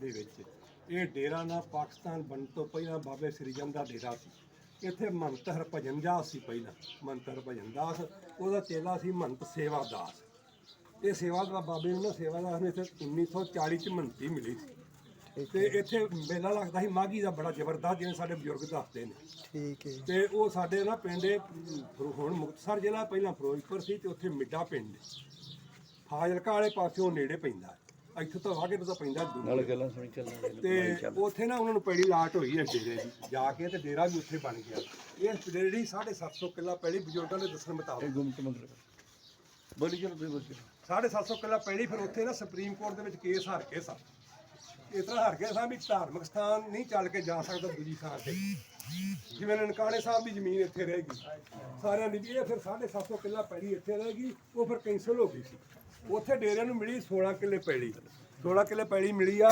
ਦੇ ਵਿੱਚ। ਇਹ ਡੇਰਾ ਨਾ ਪਾਕਿਸਤਾਨ ਬਣਨ ਤੋਂ ਪਹਿਲਾਂ ਬਾਬੇ ਸ੍ਰੀ ਚੰਦ ਦਾ ਡੇਰਾ ਸੀ। ਇੱਥੇ ਮੰਤ ਹਰਭਜਨ ਦਾਸ ਸੀ ਪਹਿਲਾਂ। ਮੰਤ ਹਰਭਜਨ ਦਾਸ ਉਹਦਾ ਚੇਲਾ ਸੀ ਮੰਤ ਸੇਵਾ ਦਾਸ ਇਹ ਸੇਵਾਦਾਰ ਬਾਬੇ ਨੂੰ ਨਾ ਸੇਵਾਦਾਰ ਨੇ ਇੱਥੇ 1940 ਚ ਮੰਤੀ ਮਿਲੀ ਸੀ। ਤੇ ਇੱਥੇ ਮੇਲਾ ਲੱਗਦਾ ਸੀ ਮਾਗੀ ਦਾ ਬੜਾ ਜ਼ਬਰਦਸਤ ਜਿਵੇਂ ਸਾਡੇ ਬਜ਼ੁਰਗ ਦੱਸਦੇ ਨੇ। ਠੀਕ ਹੈ। ਤੇ ਉਹ ਸਾਡੇ ਨਾ ਪਿੰਡ ਹੁਣ ਮੁਕਤਸਰ ਜ਼ਿਲ੍ਹਾ ਪਹਿਲਾਂ ਫਿਰੋਜ਼ਪੁਰ ਸੀ ਤੇ ਉੱਥੇ ਮਿੱਡਾ ਪਿੰਡ। ਫਾਜ਼ਿਲਕਾ ਵਾਲੇ ਪਾਸਿਓਂ ਨੇੜੇ ਪੈਂਦਾ ਇੱਥੇ ਤੋਂ ਵਾਗੇ ਤੋਂ ਪੈਂਦਾ ਦੂਰ ਨਾਲ ਗੱਲਾਂ ਸੁਣੀ ਤੇ ਉੱਥੇ ਨਾ ਉਹਨਾਂ ਨੂੰ ਪਹਿਲੀ ਲਾਟ ਹੋਈ ਹੈ ਡੇਰੇ ਦੀ। ਜਾ ਕੇ ਤੇ ਡੇਰਾ ਵੀ ਉੱਥੇ ਬਣ ਗਿਆ। ਇਹ ਡੇਰੇ ਦੀ 750 ਕਿੱਲਾ ਪਹਿਲੀ ਬਜ਼ੁਰਗਾਂ ਦੇ ਦੱਸਣ ਮੁਤਾਬਕ। ਇਹ ਗੁੰਮਤ ਮੰਦਰ ਬੋਲੀ ਚਲੋ ਤੁਸੀਂ ਬੋਲੀ ਚਲੋ। 750 ਕਿੱਲਾ ਪਹਿਲੀ ਫਿਰ ਉੱਥੇ ਨਾ ਸੁਪਰੀਮ ਕੋਰਟ ਦੇ ਵਿੱਚ ਕੇਸ ਹਾਰ ਕੇ ਸਨ। ਇਸ ਤਰ੍ਹਾਂ ਹਾਰ ਕੇ ਸਾਂ ਵੀ ਧਾਰਮਿਕ ਸਥਾਨ ਨਹੀਂ ਚੱਲ ਕੇ ਜਾ ਸਕਦਾ ਦੂਜੀ ਥਾਂ ਤੇ। ਜਿਵੇਂ ਨਨਕਾਣੇ ਸਾਹਿਬ ਦੀ ਜ਼ਮੀਨ ਇੱਥੇ ਰਹੇਗੀ ਸਾਰਿਆਂ ਦੀ ਇਹ ਫਿਰ 750 ਕਿੱਲਾ ਪੈਲੀ ਇੱਥੇ ਰਹੇਗੀ ਉਹ ਫਿਰ ਕੈਂਸਲ ਹੋ ਗਈ ਸੀ। ਉੱਥੇ ਡੇਰੇ ਨੂੰ ਮਿਲੀ 16 ਕਿੱਲੇ ਪੈਲੀ। 16 ਕਿੱਲੇ ਪੈਲੀ ਮਿਲੀ ਆ